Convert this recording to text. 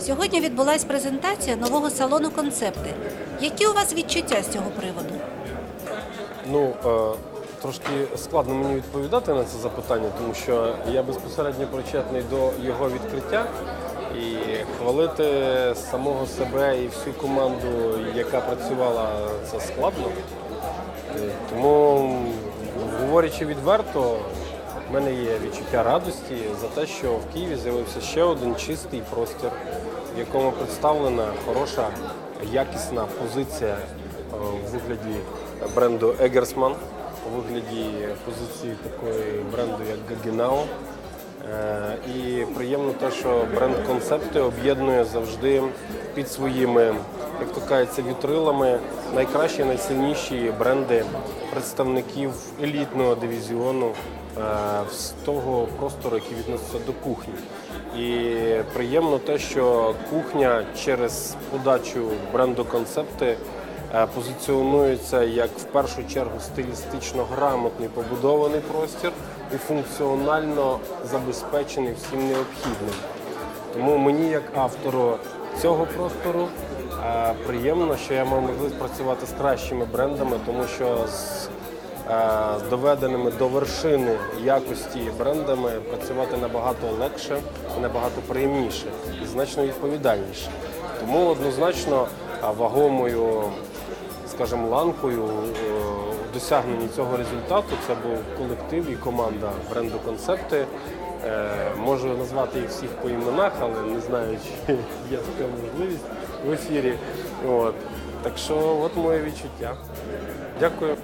Сьогодні відбулася презентація нового салону концепти. Які у вас відчуття з цього приводу? Ну, е, трошки складно мені відповідати на це запитання, тому що я безпосередньо причетний до його відкриття і хвалити самого себе і всю команду, яка працювала, це складно. Е, Тому, говорячи відверто, в мене є відчуття радості за те, що в Києві з'явився ще один чистий простір, в якому представлена хороша, якісна позиція е, в вигляді бренду Егерсман, у вигляді позиції такої бренду, як Гагінау. Е, І приємно те, що бренд концепти об'єднує завжди під своїми, як то кажеться, вітрилами найкращі, найсильніші бренди представників елітного дивізіону е, з того простору, який відноситься до кухні. І приємно те, що кухня через подачу бренду концепти е, позиціонується як в першу чергу стилістично грамотний побудований простір і функціонально забезпечений всім необхідним. Тому мені, як автору цього простору, приємно, що я мав можливість працювати з кращими брендами, тому що з е, доведеними до вершини якості брендами працювати набагато легше, набагато приємніше і значно відповідальніше. Тому однозначно е, вагомою скажімо, ланкою е, у досягненні цього результату це був колектив і команда бренду концепти. Е, Можу назвати їх всіх по іменах, але не знаю, чи є така можливість в ефірі. От. Так що, от моє відчуття. Дякую.